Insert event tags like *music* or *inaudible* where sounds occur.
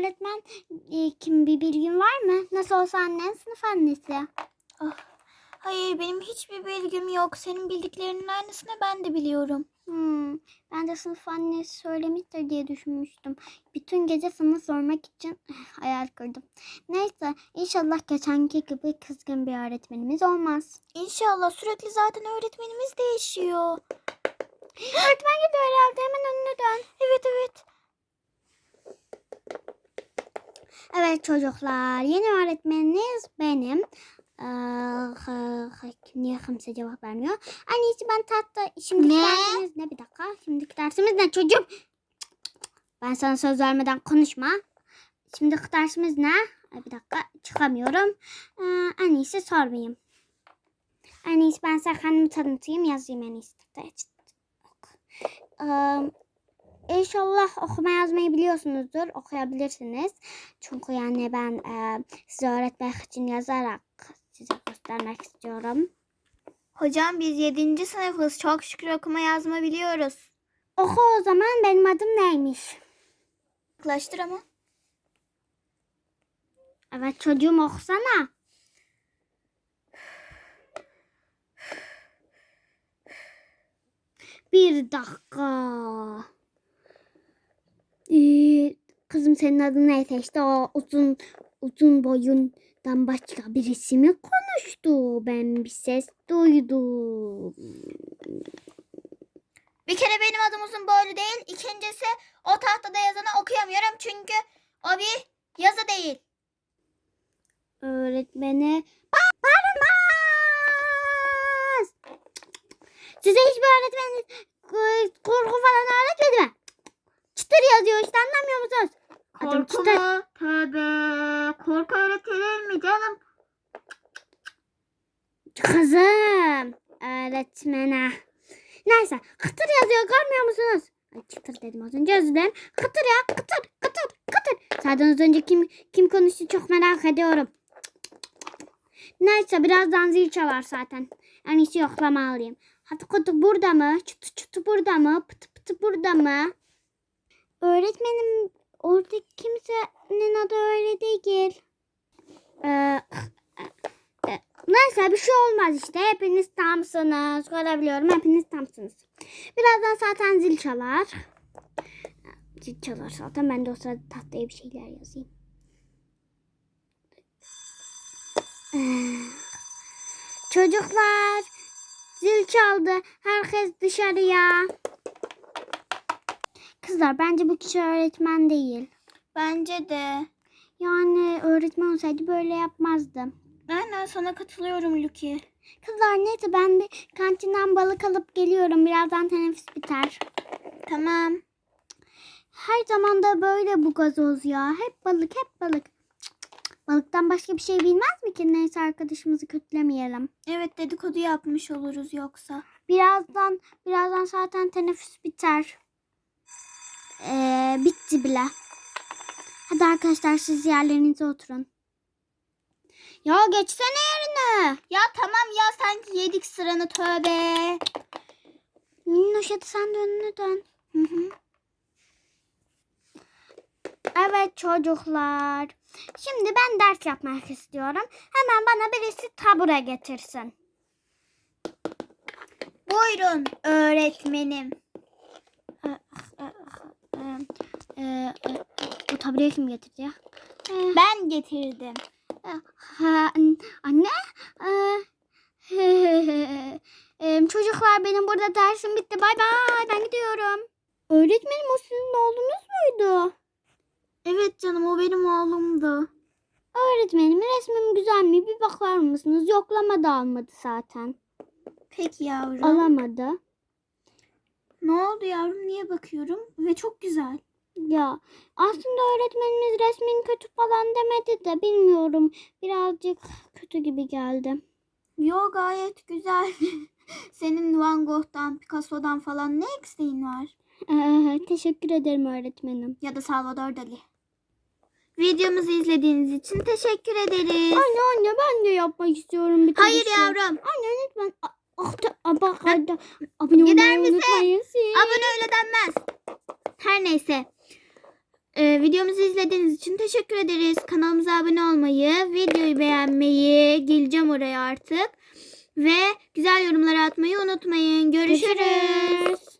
Öğretmen e, kim bir bilgin var mı? Nasıl olsa annen sınıf annesi. Hayır benim hiçbir bilgim yok. Senin bildiklerinin aynısını ben de biliyorum. Hmm, ben de sınıf annesi söylemiştir diye düşünmüştüm. Bütün gece sana sormak için *laughs* hayal kurdum. Neyse inşallah geçenki gibi kızgın bir öğretmenimiz olmaz. İnşallah sürekli zaten öğretmenimiz değişiyor. *gasps* Öğretmen gidiyor herhalde hemen önüne dön. Evet evet. Evet çocuklar yeni öğretmeniniz benim. Ee, niye kimse cevap vermiyor? İyisi ben tahta şimdiki Ne? dersimiz ne bir dakika şimdiki dersimiz ne çocuğum? Ben sana söz vermeden konuşma. Şimdiki dersimiz ne? Ay, Bir dakika çıkamıyorum. Ee, en iyisi sormayayım. En iyisi ben size kendimi tanıtayım yazayım en iyisi. Ee, İnşallah okuma yazmayı biliyorsunuzdur. Okuyabilirsiniz. Çünkü yani ben e, size öğretmek için yazarak size göstermek istiyorum. Hocam biz 7. sınıfız. Çok şükür okuma yazma biliyoruz. Oku o zaman benim adım neymiş? Yaklaştır ama. Evet çocuğum okusana. Bir dakika. Kızım senin adın neyse işte o uzun uzun boyundan başka birisi mi konuştu? Ben bir ses duydum. Bir kere benim adım uzun boylu değil. İkincisi o tahtada yazanı okuyamıyorum çünkü o bir yazı değil. Öğretmene Ba- bağırmaz. Size hiçbir öğretmen e, korku falan öğretmedi mi? Çıtır yazıyor işte anlamıyor musunuz? Adım çıtır. Tövbe. Korku öğretilir mi canım? Kızım öğretmene. Neyse kıtır yazıyor görmüyor musunuz? Ay çıtır dedim az önce özür dilerim. Kıtır ya kıtır kıtır kıtır. Zaten az önce kim kim konuştu çok merak ediyorum. Neyse birazdan zil çalar zaten. En iyisi yoklama alayım. Hatı kutu burada mı? Çıtı çıtı burada mı? Pıtı pıtı burada mı? Öğretmenim orada kimsenin adı öyle değil. Ee, Neyse bir şey olmaz işte. Hepiniz tamsınız. Görebiliyorum. Hepiniz tamsınız. Birazdan zaten zil çalar. Zil çalar zaten. Ben de o sırada tahtaya bir şeyler yazayım. Çocuklar zil çaldı. Herkes dışarıya. Kızlar bence bu kişi öğretmen değil. Bence de. Yani öğretmen olsaydı böyle yapmazdı. Aynen sana katılıyorum Luki. Kızlar neyse ben bir kantinden balık alıp geliyorum. Birazdan teneffüs biter. Tamam. Her zaman da böyle bu gazoz ya. Hep balık hep balık. Cık, cık, cık. Balıktan başka bir şey bilmez mi ki? Neyse arkadaşımızı kötülemeyelim. Evet dedikodu yapmış oluruz yoksa. Birazdan birazdan zaten teneffüs biter. Ee, bitti bile. Hadi arkadaşlar siz yerlerinize oturun. Ya geçsene yerine. Ya tamam ya sanki yedik sıranı tövbe. Minnoş hadi sen de önüne dön. Hı hı. Evet çocuklar. Şimdi ben ders yapmak istiyorum. Hemen bana birisi tabure getirsin. Buyurun öğretmenim. Ee, e, bu tabureyi kim getirdi ya? Ee, Ben getirdim. ha, anne? Ee, çocuklar benim burada dersim bitti. Bay bay ben gidiyorum. Öğretmenim o sizin oğlunuz muydu? Evet canım o benim oğlumdu. Öğretmenim resmim güzel mi? Bir bakar mısınız? Yoklama da almadı zaten. Peki yavrum. Alamadı. Ne oldu yavrum niye bakıyorum? Ve çok güzel. Ya aslında öğretmenimiz resmin kötü falan demedi de bilmiyorum. Birazcık kötü gibi geldi. Yo gayet güzel. *laughs* Senin Van Gogh'tan, Picasso'dan falan ne eksiğin var? Ee, teşekkür ederim öğretmenim. Ya da Salvador Dali. Videomuzu izlediğiniz için teşekkür ederiz. Anne anne ben de yapmak istiyorum bir Hayır tanesi. yavrum. Anne lütfen. Ah, da- bak hadi. Abone Gider olmayı misin? unutmayın siz. Abone öyle denmez. Her neyse. Ee, videomuzu izlediğiniz için teşekkür ederiz. Kanalımıza abone olmayı, videoyu beğenmeyi, geleceğim oraya artık. Ve güzel yorumlar atmayı unutmayın. Görüşürüz. Görüşürüz.